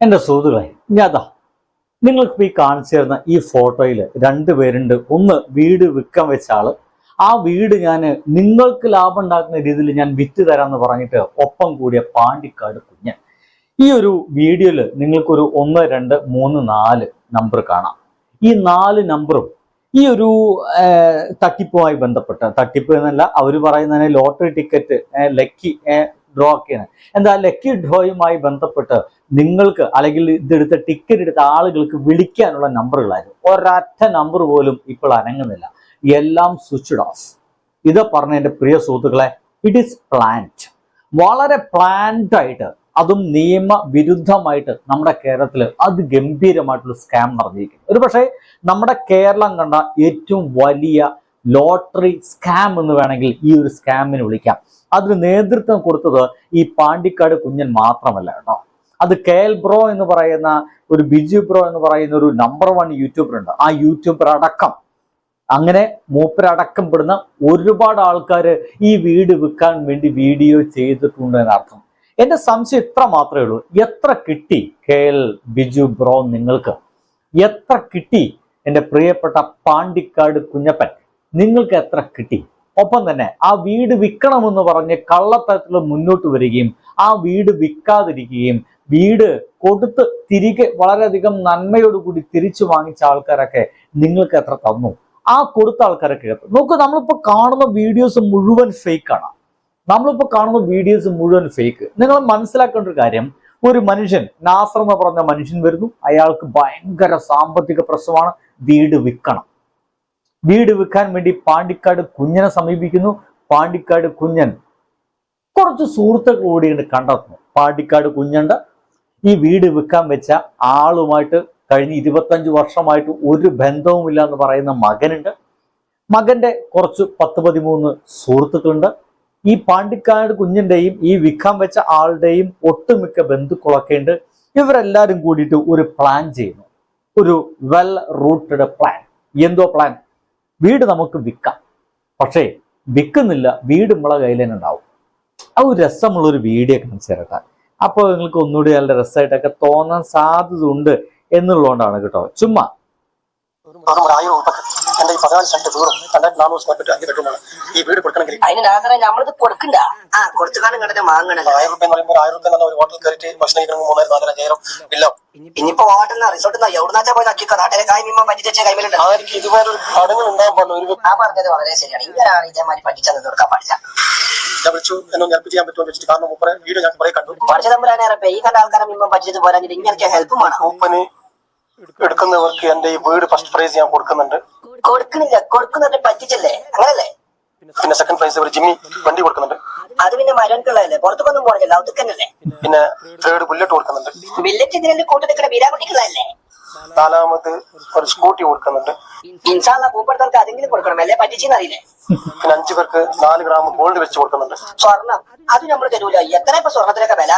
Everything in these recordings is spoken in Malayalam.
എന്റെ സുഹൃത്തുക്കളെ ഞാതാ നിങ്ങൾക്ക് ഈ കാണിച്ചു തരുന്ന ഈ ഫോട്ടോയിൽ രണ്ട് പേരുണ്ട്. ഒന്ന് വീട് വിൽക്കാൻ വെച്ച ആൾ. ആ വീട് ഞാൻ നിങ്ങൾക്ക് ലാഭം ഉണ്ടാക്കുന്ന രീതിയിൽ ഞാൻ വിറ്റ് തരാമെന്ന് പറഞ്ഞിട്ട് ഒപ്പം കൂടിയ പാണ്ടിക്കാട് കുഞ്ഞൻ. ഈ ഒരു വീഡിയോയിൽ നിങ്ങൾക്കൊരു ഒന്ന് രണ്ട് മൂന്ന് നാല് നമ്പർ കാണാം. ഈ നാല് നമ്പറും ഈ ഒരു തട്ടിപ്പുമായി ബന്ധപ്പെട്ട് തട്ടിപ്പ് എന്നല്ല അവർ പറയുന്നതിന് ലോട്ടറി ടിക്കറ്റ് ലക്കി ഡ്രോ ഒക്കെയാണ്. എന്താ ലക്കി ഡ്രോയുമായി ബന്ധപ്പെട്ട് നിങ്ങൾക്ക് അല്ലെങ്കിൽ ഇതെടുത്ത ടിക്കറ്റ് എടുത്ത ആളുകൾക്ക് വിളിക്കാനുള്ള നമ്പറുകളായിരുന്നു ഒരൊറ്റ നമ്പർ പോലും ഇപ്പോൾ അനങ്ങുന്നില്ല. എല്ലാം സ്വിച്ച്ഡ് ഓഫ് ഇത് പറഞ്ഞ എന്റെ പ്രിയ സുഹൃത്തുക്കളെ ഇറ്റ് ഈസ് പ്ലാൻഡ് വളരെ പ്ലാൻഡ് ആയിട്ട് അതും നിയമവിരുദ്ധമായിട്ട് നമ്മുടെ കേരളത്തിൽ അത് അതിഗംഭീരമായിട്ടുള്ള സ്കാം നടന്നിരിക്കുന്നു. ഒരു പക്ഷേ നമ്മുടെ കേരളം കണ്ട ഏറ്റവും വലിയ ലോട്ടറി സ്കാം എന്ന് വേണമെങ്കിൽ ഈ ഒരു സ്കാമിന് വിളിക്കാം. അതിന് നേതൃത്വം കൊടുത്തത് ഈ പാണ്ടിക്കാട് കുഞ്ഞൻ മാത്രമല്ല കേട്ടോ. അത് കെ എൽ ബ്രോ എന്ന് പറയുന്ന ഒരു ബിജു ബ്രോ എന്ന് പറയുന്ന ഒരു നമ്പർ വൺ യൂട്യൂബർ ഉണ്ട്. ആ യൂട്യൂബർ അടക്കം. അങ്ങനെ മൂപ്പരടക്കം പെടുന്ന ഒരുപാട് ആൾക്കാർ ഈ വീട് വിൽക്കാൻ വേണ്ടി വീഡിയോ ചെയ്തിട്ടുണ്ട് എന്നർത്ഥം. എന്റെ സംശയം ഇത്ര മാത്രമേ ഉള്ളൂ. എത്ര കിട്ടി കെ എൽ ബിജു ബ്രോ നിങ്ങൾക്ക്? എത്ര കിട്ടി എന്റെ പ്രിയപ്പെട്ട പാണ്ടിക്കാട് കുഞ്ഞപ്പൻ? നിങ്ങൾക്ക് എത്ര കിട്ടി? ഒപ്പം തന്നെ ആ വീട് വിൽക്കണമെന്ന് പറഞ്ഞ് കള്ളത്തരത്തിൽ മുന്നോട്ട് വരികയും ആ വീട് വിൽക്കാതിരിക്കുകയും വീട് കൊടുത്ത് തിരികെ വളരെയധികം നന്മയോടുകൂടി തിരിച്ചു വാങ്ങിച്ച ആൾക്കാരൊക്കെ നിങ്ങൾക്ക് എത്ര തന്നു? ആ കൊടുത്ത ആൾക്കാരൊക്കെ എത്ര? നോക്കൂ നമ്മളിപ്പോ കാണുന്ന വീഡിയോസ് മുഴുവൻ ഫേക്ക് ആണ്. നമ്മളിപ്പോ കാണുന്ന വീഡിയോസ് മുഴുവൻ ഫേക്ക് നിങ്ങൾ മനസ്സിലാക്കേണ്ട ഒരു കാര്യം ഒരു മനുഷ്യൻ നാസർ എന്ന് പറഞ്ഞ മനുഷ്യൻ വരുന്നു. അയാൾക്ക് ഭയങ്കര സാമ്പത്തിക പ്രശ്നമാണ്. വീട് വിൽക്കണം. വീട് വിൽക്കാൻ വേണ്ടി പാണ്ടിക്കാട് കുഞ്ഞനെ സമീപിക്കുന്നു. പാണ്ടിക്കാട് കുഞ്ഞൻ കുറച്ച് സുഹൃത്തുക്കൾ കൂടി കണ്ടെത്തുന്നു. പാണ്ടിക്കാട് കുഞ്ഞണ്ട്. ഈ വീട് വിൽക്കാൻ വെച്ച ആളുമായിട്ട് കഴിഞ്ഞ ഇരുപത്തഞ്ച് വർഷമായിട്ട് ഒരു ബന്ധവുമില്ല എന്ന് പറയുന്ന മകനുണ്ട്. മകന്റെ കുറച്ച് പത്ത് പതിമൂന്ന് സുഹൃത്തുക്കളുണ്ട്. ഈ പാണ്ടിക്കാട് കുഞ്ഞിന്റെയും ഈ വിൽക്കാൻ വെച്ച ആളുടെയും ഒട്ടുമിക്ക ബന്ധുക്കളൊക്കെ ഉണ്ട്. ഇവരെല്ലാരും കൂടിയിട്ട് ഒരു പ്ലാൻ ചെയ്യുന്നു. ഒരു വെൽ റൂട്ടഡ് പ്ലാൻ എന്തോ പ്ലാൻ വീട് നമുക്ക് വിൽക്കാം. പക്ഷേ വിൽക്കുന്നില്ല. വീട് നമ്മളെ കയ്യിൽ തന്നെ ഉണ്ടാവും. ആ ഒരു രസമുള്ള ഒരു വീഡിയോ കാണിച്ചു തരട്ടെ അപ്പോൾ നിങ്ങൾക്ക് ഒന്നുകൂടി നല്ല രസമായിട്ടൊക്കെ തോന്നാൻ സാധ്യത ഉണ്ട് എന്നുള്ളതുകൊണ്ടാണ് കേട്ടോ. ചുമ്മാ വെറും ഒരു ആയിരം ഉറുപ്പക്ക്. എന്റെ ഈ പതിനാല് സെന്റ് വീടും രണ്ടായിരത്തി നാനൂറ് സ്ക്വയർ ഫീറ്റ് അഞ്ച് ബെഡ്റൂമാണ് ഈ വീട് കൊടുക്കണമെങ്കിൽ അതിന് നാസറെ നമ്മളിത് കൊടുക്കണ്ട. ആ കൊടുത്തുകാണും കണ്ടത് വാങ്ങണല്ലോ ആയിരം റുപ്യ എന്ന് പറയുമ്പോൾ ആയിരം റുപ്യ എന്ന് പറഞ്ഞാൽ ഒരു ഹോട്ടൽ കയറിയിട്ട് ഭക്ഷണം കഴിക്കണമെങ്കിൽ മൂന്നായിരം നാലായിരം അയ്യായിരം ഇല്ല. ഇനിയിപ്പോ എവിടുന്നാച്ചാ പോയി നക്കിക്കോ. നാട്ടിലെ കായ് മീമ പറ്റിച്ച കൈമലുണ്ട് ആർക്ക് ഇതുപോലെ ഒരു കടങ്ങൾ ഉണ്ടാകാൻ ഒരു ആ പറഞ്ഞത് വളരെ ശരിയാണ്. ഇങ്ങനെയാണ് ഇതേമാതിരി കൊടുക്കാൻ പാടില്ല. ഞാൻ വിളിച്ചു എന്നെ ഹെൽപ്പ് ചെയ്യാൻ വെച്ചിട്ട് കാരണം മൂപ്പറെ വീഡിയോ ഞാൻ കുറെ കണ്ടു. ഈ കണ്ട ആൾക്കാരെ മീമ പഠിച്ചത് പോരാഞ്ഞിട്ട് ഇങ്ങനെ ഹെൽപ്പ് വേണം. മൂപ്പന് എടുക്കുന്നവർക്ക് എന്റെ ഈ വീട് ഫസ്റ്റ് പ്രൈസ് ഞാൻ കൊടുക്കുന്നുണ്ട്. കൊടുക്കുന്നില്ല. കൊടുക്കുന്നുണ്ട് പറ്റിച്ചല്ലേ? അങ്ങനല്ലേ? പിന്നെ സെക്കൻഡ് പ്രൈസ് ഒരു ജിമ്മി വണ്ടി കൊടുക്കുന്നുണ്ട്. അത് പിന്നെ മരൺകുള്ളതല്ലേ പുറത്തൊന്നും പോണില്ല ഔത്തുക്കന്നല്ലേ പിന്നെ തേർഡ് ബുള്ളറ്റ് കൊടുക്കുന്നുണ്ട്. ബുള്ളറ്റ് ഇതിനെ കൂട്ടി വീരാകുട്ടിക്കുള്ളതല്ലേ നാലാമത് ഒരു സ്കൂട്ടി കൊടുക്കുന്നുണ്ട്. ഇൻഷാല്ല പൂപ്പെടുത്തവർക്ക് അതെങ്കിലും കൊടുക്കണം. അല്ലേ? പറ്റിച്ചെന്നറിയില്ലേ പിന്നെ അഞ്ചു പേർക്ക് നാല് ഗ്രാം ഗോൾഡ് വെച്ച് കൊടുക്കുന്നുണ്ട്. സ്വർണം. അത് നമ്മൾ തരൂല. എത്ര ഇപ്പൊ സ്വർണത്തിനൊക്കെ വില?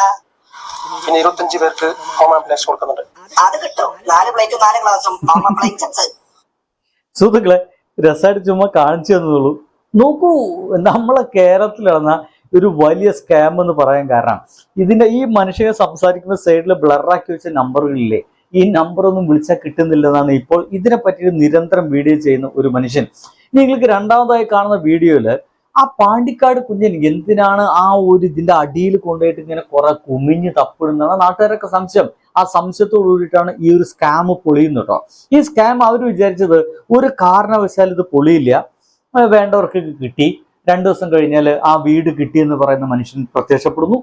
പിന്നെ ഇരുപത്തഞ്ച് പേർക്ക് ഹോം ആംബുലൻസ് കൊടുക്കുന്നുണ്ട്. അത് കിട്ടും. നാല് പ്ലേറ്റും നാല് ഗ്ലാസും സുഹൃത്തുക്കളെ രസമായിട്ട് ചുമ്മാ കാണിച്ചു തന്നുള്ളൂ നോക്കൂ നമ്മളെ കേരളത്തിൽ നടന്ന ഒരു വലിയ സ്കാം എന്ന് പറയാൻ കാരണം ഇതിന്റെ ഈ മനുഷ്യനെ സംസാരിക്കുന്ന സൈഡിൽ ബ്ലറാക്കി വെച്ച നമ്പറുകളില്ലേ ഈ നമ്പർ ഒന്നും വിളിച്ചാൽ കിട്ടുന്നില്ലെന്നാണ് ഇപ്പോൾ ഇതിനെ പറ്റി നിരന്തരം വീഡിയോ ചെയ്യുന്ന ഒരു മനുഷ്യൻ. നിങ്ങൾക്ക് രണ്ടാമതായി കാണുന്ന വീഡിയോയിൽ ആ പാണ്ടിക്കാട് കുഞ്ഞൻ എന്തിനാണ് ആ ഒരു ഇതിന്റെ അടിയിൽ കൊണ്ടുപോയിട്ട് ഇങ്ങനെ കുറെ കുമിഞ്ഞ് തപ്പിടുന്നതാണ് നാട്ടുകാരൊക്കെ സംശയം. ആ സംശയത്തോട് കൂടിയിട്ടാണ് ഈ ഒരു സ്കാം പൊളിയുന്നത് കേട്ടോ ഈ സ്കാം അവർ വിചാരിച്ചത് ഒരു കാരണവശാൽ ഇത് പൊളിയില്ല. വേണ്ടവർക്ക് കിട്ടി. രണ്ടു ദിവസം കഴിഞ്ഞാൽ ആ വീട് കിട്ടിയെന്ന് പറയുന്ന മനുഷ്യൻ പ്രത്യക്ഷപ്പെടുന്നു.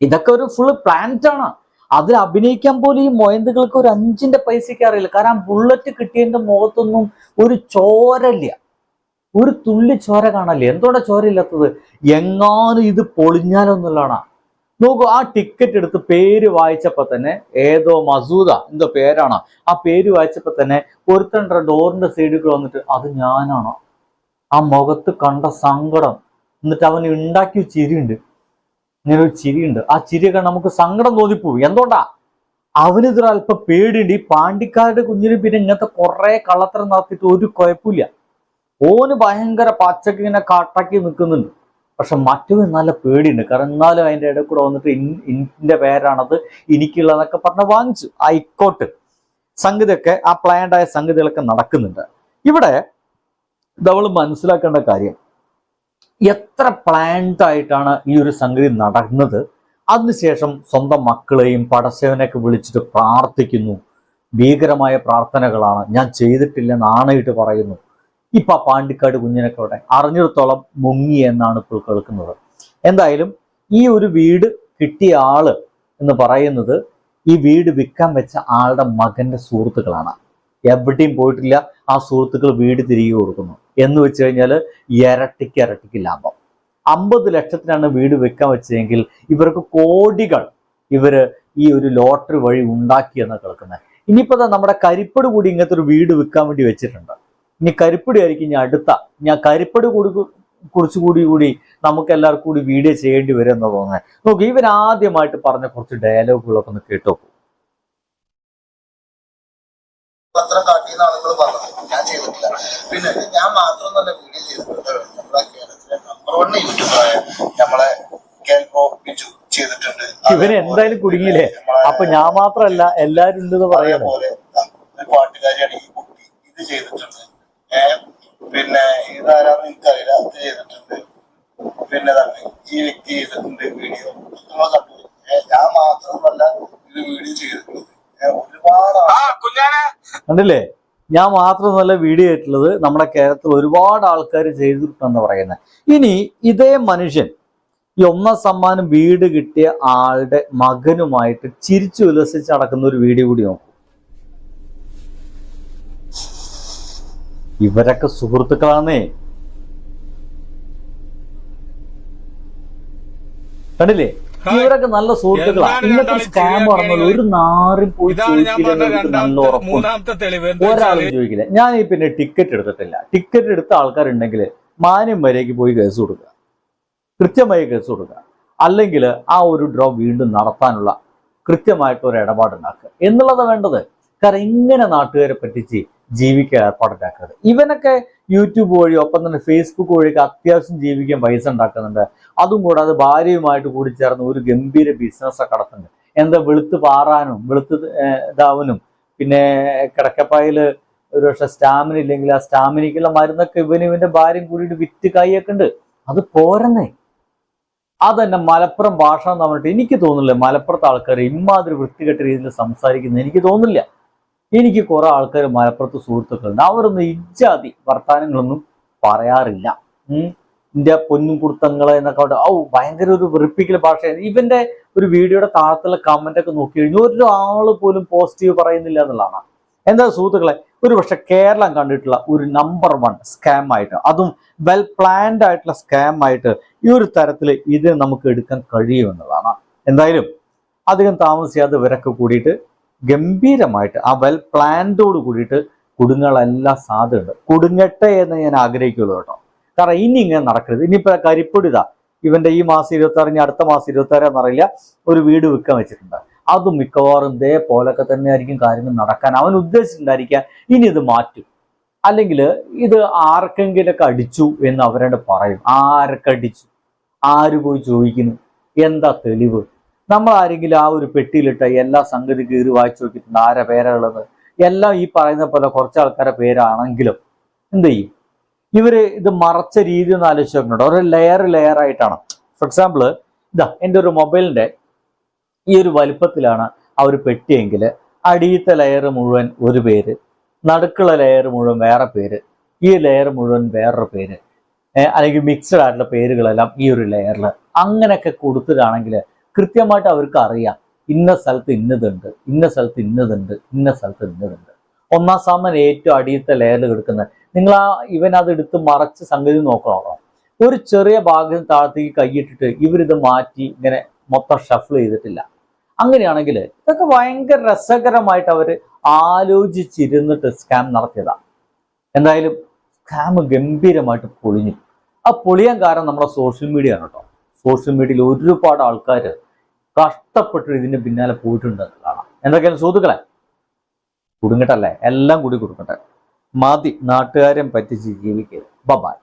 ഇതൊക്കെ ഒരു ഫുള്ള് പ്ലാന്റ് ആണ്. അതിൽ അഭിനയിക്കാൻ പോലും ഈ മൊയന്തുകൾക്ക് ഒരു അഞ്ചിന്റെ പൈസയ്ക്ക് അറിയില്ല. കാരണം ബുള്ളറ്റ് കിട്ടിയതിന്റെ മുഖത്തൊന്നും ഒരു ചോരല്ല ഒരു തുള്ളി ചോര കാണല്ലേ എന്തോടെ ചോരയില്ലാത്തത്? എങ്ങാനും ഇത് പൊളിഞ്ഞാലൊന്നുള്ളതാണ് നോക്കൂ ആ ടിക്കറ്റ് എടുത്ത് പേര് വായിച്ചപ്പോ തന്നെ ഏതോ മസൂദ എന്തോ പേരാണ്. ആ പേര് വായിച്ചപ്പോ തന്നെ ഒരുത്തണ്ട ഡോറിന്റെ സൈഡിൽ വന്നിട്ട് അത് ഞാനാണോ? ആ മുഖത്ത് കണ്ട സങ്കടം. എന്നിട്ട് അവന് ഉണ്ടാക്കിയ ചിരിയുണ്ട്. ഇങ്ങനെ ഒരു ചിരിയുണ്ട്. ആ ചിരിയൊക്കെ നമുക്ക് സങ്കടം തോന്നിപ്പോവും. എന്തുകൊണ്ടാ? അവനിതൊരു അല്പം പേടിയുണ്ട്. ഈ പാണ്ടിക്കാരുടെ കുഞ്ഞിന് പിന്നെ ഇങ്ങനത്തെ കുറെ കള്ളത്തരം നടത്തിയിട്ട് ഒരു കുഴപ്പമില്ല. ഓന് ഭയങ്കര പച്ചക്ക് ഇങ്ങനെ കാട്ടാക്കി നിൽക്കുന്നുണ്ട്. പക്ഷെ മറ്റു നല്ല പേടിയുണ്ട്. കാരണം എന്നാലും അതിന്റെ ഇടയിൽ കൂടെ വന്നിട്ട് ഇന്റെ പേരാണത് എനിക്കുള്ളതെന്നൊക്കെ പറഞ്ഞ വാങ്ങിച്ചു. ആയിക്കോട്ട് സംഗതിയൊക്കെ ആ പ്ലാൻഡായ സംഗതികളൊക്കെ നടക്കുന്നുണ്ട്. ഇവിടെ നമ്മൾ മനസ്സിലാക്കേണ്ട കാര്യം എത്ര പ്ലാൻഡ് ആയിട്ടാണ് ഈ ഒരു സംഗതി നടന്നത്? അതിനുശേഷം സ്വന്തം മക്കളെയും പടച്ചവനെയൊക്കെ വിളിച്ചിട്ട് പ്രാർത്ഥിക്കുന്നു. ഭീകരമായ പ്രാർത്ഥനകളാണ്. ഞാൻ ചെയ്തിട്ടില്ലെന്ന് ആണയിട്ട് പറയുന്നു. ഇപ്പൊ ആ പാണ്ടിക്കാട് കുഞ്ഞിനൊക്കെ അറിഞ്ഞിടത്തോളം മുങ്ങി എന്നാണ് ഇപ്പോൾ കേൾക്കുന്നത്. എന്തായാലും ഈ ഒരു വീട് കിട്ടിയ ആൾ എന്ന് പറയുന്നത് ഈ വീട് വിൽക്കാൻ വെച്ച ആളുടെ മകന്റെ സുഹൃത്തുക്കളാണ്. എവിടെയും പോയിട്ടില്ല ആ സുഹൃത്തുക്കൾ വീട് തിരികെ കൊടുക്കുന്നു. എന്ന് വെച്ച് കഴിഞ്ഞാൽ ഇരട്ടിക്ക് ഇരട്ടിക്ക് ലാഭം. അമ്പത് ലക്ഷത്തിനാണ് വീട് വെക്കാൻ വെച്ചതെങ്കിൽ ഇവർക്ക് കോടികൾ ഇവർ ഈ ഒരു ലോട്ടറി വഴി ഉണ്ടാക്കിയെന്ന് കേൾക്കുന്നത്. ഇനിയിപ്പോ നമ്മുടെ കരിപ്പട് കൂടി ഇങ്ങനത്തെ ഒരു വീട് വിൽക്കാൻ വേണ്ടി വെച്ചിട്ടുണ്ട്. ഇനി കരിപ്പടി ആയിരിക്കും ഞാൻ അടുത്ത. ഞാൻ കരിപ്പടി കൂടി കുറച്ചുകൂടി കൂടി കൂടി നമുക്ക് എല്ലാവർക്കും കൂടി വീഡിയോ ചെയ്യേണ്ടി വരും എന്ന് തോന്നുന്നത് നോക്ക് ഇവൻ ആദ്യമായിട്ട് പറഞ്ഞ കുറച്ച് ഡയലോഗുകളൊക്കെ ഒന്ന് കേട്ടോ പത്രം കാട്ടിയെന്ന് ആളുകൾ പറഞ്ഞത്. ഞാൻ ചെയ്തിട്ടില്ല. പിന്നെ ഞാൻ മാത്രം തന്നെ വീഡിയോ ചെയ്തിട്ടുണ്ട് നമ്മളെ കേരളത്തിലെ നമ്പർ വൺ യൂട്യൂബറായ നമ്മളെ കേൾക്കോ ബിജു ചെയ്തിട്ടുണ്ട്. ഇവന് എന്തായാലും കുടുങ്ങിയില്ലേ? അപ്പൊ ഞാൻ മാത്രല്ല എല്ലാരും ഉണ്ടെന്ന് പറയാൻ പോലെ ഒരു പാട്ടുകാരിയാണ് ഈ കുട്ടി ഇത് ചെയ്തിട്ടുണ്ട്. പിന്നെ ഇതാരാന്ന് എനിക്കറിയില്ല. അത് ചെയ്തിട്ടുണ്ട്. പിന്നെ തന്നെ ഈ വ്യക്തി ചെയ്തിട്ടുണ്ട് വീഡിയോ. നമ്മൾ കണ്ടു. ഞാൻ മാത്രമല്ല ഇത് വീഡിയോ ചെയ്തിട്ടുള്ളത്. ഒരുപാട് കണ്ടില്ലേ? ഞാൻ മാത്രമല്ല വീഡിയോ ആയിട്ടുള്ളത് നമ്മുടെ കേരളത്തിൽ ഒരുപാട് ആൾക്കാർ ചെയ്തിട്ടുണ്ടെന്ന് പറയുന്നത് ഇനി ഇതേ മനുഷ്യൻ ഈ ഒന്നാം സമ്മാനം വീട് കിട്ടിയ ആളുടെ മകനുമായിട്ട് ചിരിച്ചു ഉല്ലസിച്ച് നടക്കുന്ന ഒരു വീഡിയോ കൂടി നോക്കും. ഇവരൊക്കെ സുഹൃത്തുക്കളാണേ കണ്ടില്ലേ? ഇവരൊക്കെ നല്ല സുഹൃത്തുക്കളാണ് ഇന്നത്തെ സ്കാം പറഞ്ഞത് ഒരു നാറി പോയി നല്ല ഉറപ്പുണ്ട് എന്താ ഒരാളും ചോദിക്കില്ല. ഞാൻ ഈ പിന്നെ ടിക്കറ്റ് എടുത്തിട്ടില്ല. ടിക്കറ്റ് എടുത്ത ആൾക്കാരുണ്ടെങ്കിൽ മാന്യം വരേക്ക് പോയി കേസ് കൊടുക്കുക. കൃത്യമായി കേസ് കൊടുക്കുക. അല്ലെങ്കിൽ ആ ഒരു ഡ്രോ വീണ്ടും നടത്താനുള്ള കൃത്യമായിട്ട് ഒരു ഇടപാടുണ്ടാക്കുക. എന്നുള്ളതാണ് വേണ്ടത്. കാരണം ഇങ്ങനെ നാട്ടുകാരെ പറ്റിച്ച് ജീവിക്കാൻ ഏർപ്പാടുണ്ടാക്കുന്നത് ഇവനൊക്കെ യൂട്യൂബ് വഴി ഒപ്പം തന്നെ ഫേസ്ബുക്ക് വഴിയൊക്കെ അത്യാവശ്യം ജീവിക്കാൻ പൈസ ഉണ്ടാക്കുന്നുണ്ട്. അതും കൂടാതെ ഭാര്യയുമായിട്ട് കൂടി ചേർന്ന് ഒരു ഗംഭീര ബിസിനസ്സൊക്കെ നടത്തുന്നുണ്ട്. എന്താ വെളുത്ത് പാറാനും വെളുത്ത് ഇതാവനും പിന്നെ കിടക്കപ്പായിൽ ഒരു പക്ഷെ സ്റ്റാമിന ഇല്ലെങ്കിൽ ആ സ്റ്റാമിനയ്ക്കുള്ള മരുന്നൊക്കെ ഇവന് ഇവന്റെ ഭാര്യയും കൂടിയിട്ട് വിറ്റ് കൈയൊക്കെ ഉണ്ട്. അത് പോരെന്നേ. അതന്നെ മലപ്പുറം ഭാഷ എന്ന് പറഞ്ഞിട്ട് എനിക്ക് തോന്നുന്നില്ല മലപ്പുറത്തെ ആൾക്കാർ ഇമാതിരി വൃത്തികെട്ട രീതിയിൽ സംസാരിക്കുന്നത് എനിക്ക് തോന്നുന്നില്ല. എനിക്ക് കുറെ ആൾക്കാർ മലപ്പുറത്ത് സുഹൃത്തുക്കളുണ്ട്. അവരൊന്നും ഇജ്ജാതി വർത്തമാനങ്ങളൊന്നും പറയാറില്ല. ഇന്ത്യ പൊന്നും കുർത്തങ്ങളെ എന്നൊക്കെ അവിടെ ഔ ഭയങ്കര ഒരു വെറുപ്പിക്കൽ ഭാഷയാണ്. ഇവന്റെ ഒരു വീഡിയോയുടെ താഴത്തുള്ള കമന്റ് ഒക്കെ നോക്കി കഴിഞ്ഞാൽ ഒരാൾ പോലും പോസിറ്റീവ് പറയുന്നില്ല എന്നുള്ളതാണ്. എന്താ സുഹൃത്തുക്കളെ? ഒരു പക്ഷെ കേരളം കണ്ടിട്ടുള്ള ഒരു നമ്പർ വൺ സ്കാം ആയിട്ട് അതും വെൽ പ്ലാൻഡ് ആയിട്ടുള്ള സ്കാം ആയിട്ട് ഈ ഒരു തരത്തിൽ ഇത് നമുക്ക് എടുക്കാൻ കഴിയുമെന്നതാണ് എന്തായാലും അധികം താമസിയാതെ ഇവരൊക്കെ കൂടിയിട്ട് ഗംഭീരമായിട്ട് ആ വെൽ പ്ലാൻഡോട് കൂടിയിട്ട് കുടുങ്ങളെല്ലാം സാധ്യതയുണ്ട്. കുടുങ്ങട്ടെ എന്ന് ഞാൻ ആഗ്രഹിക്കുള്ളൂ കേട്ടോ. കാരണം ഇനി ഇങ്ങനെ നടക്കരുത്. ഇനിയിപ്പോ കരിപ്പൊടിതാ. ഇവന്റെ ഈ മാസം ഇരുപത്തി ആറ് ഇനി അടുത്ത മാസം ഇരുപത്തി എന്നറിയില്ല ഒരു വീട് വിൽക്കാൻ വെച്ചിട്ടുണ്ട്. അതും മിക്കവാറും ഇതേപോലൊക്കെ തന്നെ ആയിരിക്കും കാര്യങ്ങൾ നടക്കാൻ അവൻ ഉദ്ദേശിച്ചിട്ടുണ്ടായിരിക്കാം. ഇനി ഇത് മാറ്റും. അല്ലെങ്കിൽ ഇത് ആർക്കെങ്കിലൊക്കെ അടിച്ചു എന്ന് അവരോട് പറയും. ആരൊക്കെ അടിച്ചു? ആര് പോയി ചോദിക്കുന്നു? എന്താ തെളിവ്? നമ്മൾ ആരെങ്കിലും ആ ഒരു പെട്ടിയിലിട്ട എല്ലാ സംഗതി കീറി വായിച്ചു നോക്കിയിട്ടുണ്ട്. ആരെ പേരുള്ളത് എല്ലാം ഈ പറയുന്ന പോലെ കുറച്ച് ആൾക്കാരുടെ പേരാണെങ്കിലും എന്ത് ചെയ്യും? ഇവർ ഇത് മറച്ച രീതി ഒന്ന് ആലോചിച്ച് നോക്കുന്നുണ്ട് ഓരോ ലെയർ ലെയർ ആയിട്ടാണ്. ഫോർ എക്സാമ്പിൾ ഇതാ എന്റെ ഒരു മൊബൈലിന്റെ ഈ ഒരു വലുപ്പത്തിലാണ് ആ ഒരു പെട്ടിയെങ്കിൽ അടിയത്തെ ലെയർ മുഴുവൻ ഒരു പേര് നടുക്കുള്ള ലെയർ മുഴുവൻ വേറെ പേര് ഈ ലെയർ മുഴുവൻ വേറൊരു പേര് അല്ലെങ്കിൽ മിക്സഡ് ആയിട്ടുള്ള പേരുകളെല്ലാം ഈ ഒരു ലെയറിൽ അങ്ങനെയൊക്കെ കൊടുത്തിട്ടാണെങ്കിൽ കൃത്യമായിട്ട് അവർക്ക് അറിയാം. ഇന്ന സ്ഥലത്ത് ഇന്നതുണ്ട് ഇന്ന സ്ഥലത്ത് ഇന്നതുണ്ട് ഇന്ന സ്ഥലത്ത് ഇന്നതുണ്ട്. ഒന്നാം സാമാൻ ഏറ്റവും അടിയത്തെ ലെയറിൽ കിടക്കുന്നത് നിങ്ങൾ ആ ഇവൻ അത് എടുത്ത് മറച്ച് സംഗതി നോക്കണം? ഒരു ചെറിയ ഭാഗം താഴത്തേക്ക് കൈയിട്ടിട്ട് ഇവരിത് മാറ്റി ഇങ്ങനെ മൊത്തം ഷഫിൾ ചെയ്തിട്ടില്ല. അങ്ങനെയാണെങ്കിൽ ഇതൊക്കെ ഭയങ്കര രസകരമായിട്ട് അവർ ആലോചിച്ചിരുന്നിട്ട് സ്കാം നടത്തിയതാണ് എന്തായാലും സ്കാം ഗംഭീരമായിട്ട് പൊളിഞ്ഞു. ആ പൊളിയാൻ കാരണം നമ്മുടെ സോഷ്യൽ മീഡിയ ആണ് കേട്ടോ. സോഷ്യൽ മീഡിയയിൽ ഒരുപാട് ആൾക്കാർ കഷ്ടപ്പെട്ട് ഇതിന്റെ പിന്നാലെ പോയിട്ടുണ്ട് കാണാം എന്തൊക്കെയാണ് സുഹൃത്തുക്കളെ? കുടുങ്ങട്ടല്ലേ? എല്ലാം കൂടി കൊടുക്കട്ടെ മതി നാട്ടുകാരെ പറ്റിച്ച് ജീവിക്കരുത്. ബബായ്